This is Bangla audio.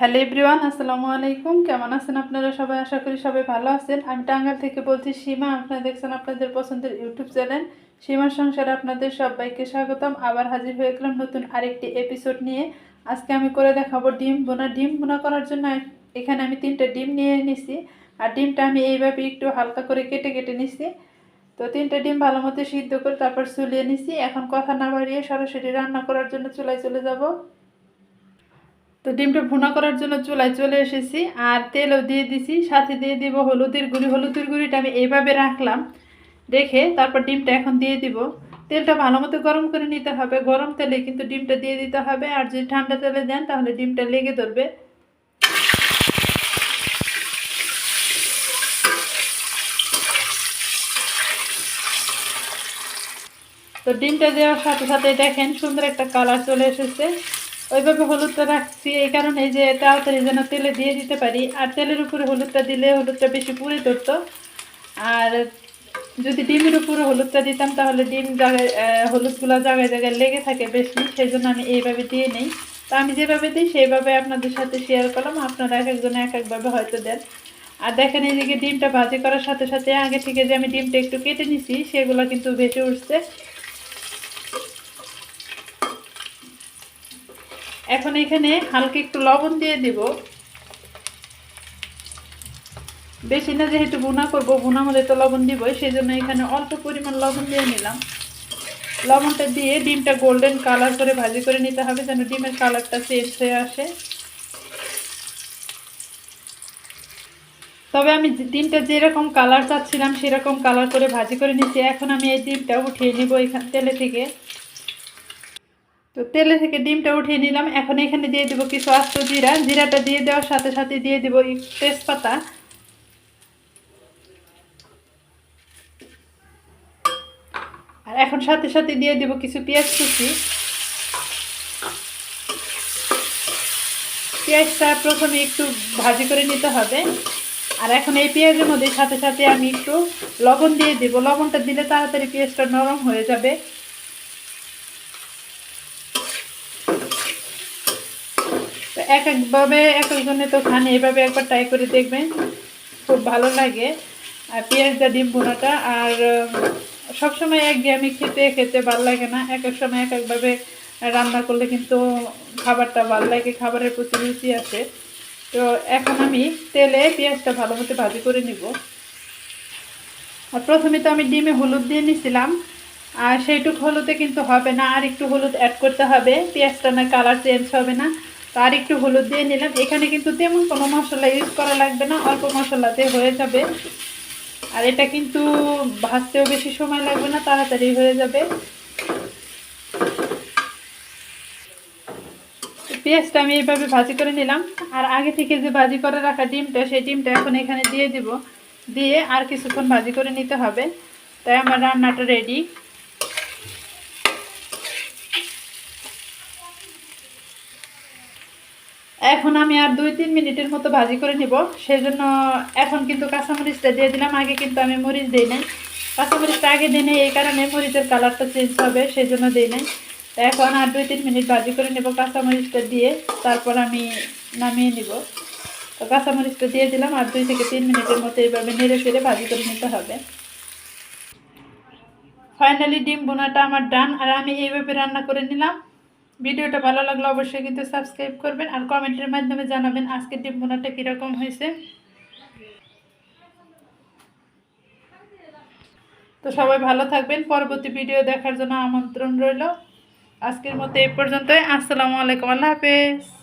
হ্যালো এভরিওয়ান আসসালামু আলাইকুম। কেমন আছেন আপনারা? সবাই আশা করি সবাই ভালো আছেন। আমি টাঙ্গাল থেকে বলছি সীমা। আপনারা দেখছেন আপনাদের পছন্দের ইউটিউব চ্যানেল। সীমার সংসারে আপনাদের সবাইকে স্বাগতম। আবার হাজির হয়ে গেলাম নতুন আরেকটি এপিসোড নিয়ে। আজকে আমি করে দেখাবো ডিম বোনা ডিম বোনা করার জন্য এখানে আমি তিনটে ডিম নিয়ে নিছি। আর ডিমটা আমি এইভাবে একটু হালকা করে কেটে কেটে নিছি। তো তিনটে ডিম ভালো মতো সিদ্ধ করে তারপর চুলিয়ে নিছি। এখন কথা না বাড়িয়ে সরাসরি রান্না করার জন্য চুলায় চলে যাব। তো ডিমটা ভুনা করার জন্য চুলায় চলে এসেছি, আর তেলও দিয়ে দিছি, সাথে দিয়ে দিব হলুদের গুঁড়ি। হলুদের গুঁড়িটা আমি এইভাবে রাখলাম, রেখে তারপর ডিমটা এখন দিয়ে দিব। তেলটা ভালো মতো গরম করে নিতে হবে। গরম তেলে কিন্তু ডিমটা দিয়ে দিতে হবে, আর যদি ঠান্ডা তেলে দেন তাহলে ডিমটা লেগে ধরবে। তো ডিমটা দেওয়ার সাথে সাথে দেখেন সুন্দর একটা কালার চলে এসেছে। ওইভাবে হলুদটা রাখছি, এই কারণে যে তাড়াতাড়ি যেন তেলে দিয়ে দিতে পারি। আর তেলের উপরে হলুদটা দিলে হলুদটা বেশি পুড়ে ধরতো। আর যদি ডিমের উপরে হলুদটা দিতাম, তাহলে ডিম জায়গায় হলুদগুলো জায়গায় জায়গায় লেগে থাকে বেশি সেই জন্য আমি এইভাবে দিয়ে নেই। তো আমি যেভাবে দিই, সেইভাবে আপনাদের সাথে শেয়ার করলাম। আপনারা এক একজন এক একভাবে হয়তো দেন। আর দেখেন এই এইদিকে ডিমটা ভাজি করার সাথে সাথে আগে থেকে যে আমি ডিমটা একটু কেটে নিছি, সেগুলো কিন্তু ভেসে উঠছে। এখন এখানে হালকা একটু লবণ দিয়ে দিব। বেশি না যেহেতু বোনা করব বোনা মধ্যে তো লবণ দিবই সেই জন্য এখানে অল্প পরিমাণ লবণ দিয়ে নিলাম। লবণটা দিয়ে ডিমটা গোল্ডেন কালার করে ভাজি করে নিতে হবে যেন ডিমের কালারটা চেঞ্জ হয়ে আসে। তবে আমি ডিমটা যেরকম কালার চাচ্ছিলাম, সেরকম কালার করে ভাজি করে নিচ্ছি। এখন আমি এই ডিমটা উঠিয়ে নিব এখান তেলে থেকে। তো তেলে থেকে ডিমটা উঠিয়ে নিলাম। এখন এখানে দিয়ে দেবো কিছু আস্ত জিরা। জিরাটা দিয়ে দেওয়ার সাথে সাথে দিয়ে দেবো তেজপাতা। আর এখন সাথে সাথে দিয়ে দেবো কিছু পেঁয়াজ কুচি। পেঁয়াজটা প্রথমে একটু ভাজি করে নিতে হবে। আর এখন এই পেঁয়াজের মধ্যে সাথে সাথে আমি একটু লবণ দিয়ে দেবো। লবণটা দিলে তাড়াতাড়ি পেঁয়াজটা নরম হয়ে যাবে। এক একভাবে এক একজনে তো খান এইভাবে একবার ট্রাই করে দেখবেন। খুব ভালো লাগে। আর পেঁয়াজটা, ডিম বোনাটা আর সবসময় এক আমি খেতে খেতে ভালো লাগে না। এক এক সময় এক একভাবে রান্না করলে কিন্তু খাবারটা ভালো লাগে, খাবারের প্রতি রুচি আছে। তো এখন আমি তেলে পেঁয়াজটা ভালো মতো ভাজি করে নিব। আর প্রথমে তো আমি ডিমে হলুদ দিয়ে নিছিলাম। আর সেইটুক হলুদে কিন্তু হবে না। আর একটু হলুদ অ্যাড করতে হবে। পেঁয়াজটা না কালার চেঞ্জ হবে না। আর একটু হলুদ দিয়ে নিলাম। এখানে কিন্তু তেমন কোনো মশলা ইউজ করা লাগবে না, অল্প মশলাতে হয়ে যাবে। আর এটা কিন্তু ভাজতেও বেশি সময় লাগবে না, তাড়াতাড়ি হয়ে যাবে। পেঁয়াজটা আমি এইভাবে ভাজি করে নিলাম। আর আগে থেকে যে ভাজি করে রাখা ডিমটা, সেই ডিমটা এখন এখানে দিয়ে দিব। দিয়ে আর কিছুক্ষণ ভাজি করে নিতে হবে। তাই আমার রান্নাটা রেডি এখন আমি আর দুই, তিন মিনিটের মতো ভাজি করে নিব। সেজন্য এখন কিন্তু কাঁচামরিচটা দিয়ে দিলাম। আগে কিন্তু আমি মরিচ দিই নাই। কাঁচামরিচটা আগে দিই এই কারণে মরিচের কালারটা চেঞ্জ হবে সেই জন্য দিই নাই। এখন আর দুই, তিন মিনিট ভাজি করে নেব কাঁচামরিচটা দিয়ে। তারপর আমি নামিয়ে নিব। তো কাঁচামরিচটা দিয়ে দিলাম আর দুই থেকে তিন মিনিটের মতো এইভাবে নেড়ে ফেড়ে ভাজি করে নিতে হবে। ফাইনালি ডিম বোনাটা আমার ডান আর আমি এইভাবে রান্না করে নিলাম। ভিডিওটা ভালো লাগলে অবশ্যই কিন্তু সাবস্ক্রাইব করবেন আর কমেন্টের মাধ্যমে জানাবেন আজকের ডিম বোনাটা কীরকম হয়েছে। তো সবাই ভালো থাকবেন, পরবর্তী ভিডিও দেখার জন্য আমন্ত্রণ রইল। আজকের মতো এই পর্যন্তই। আসসালামু আলাইকুম, আল্লাহ হাফেজ।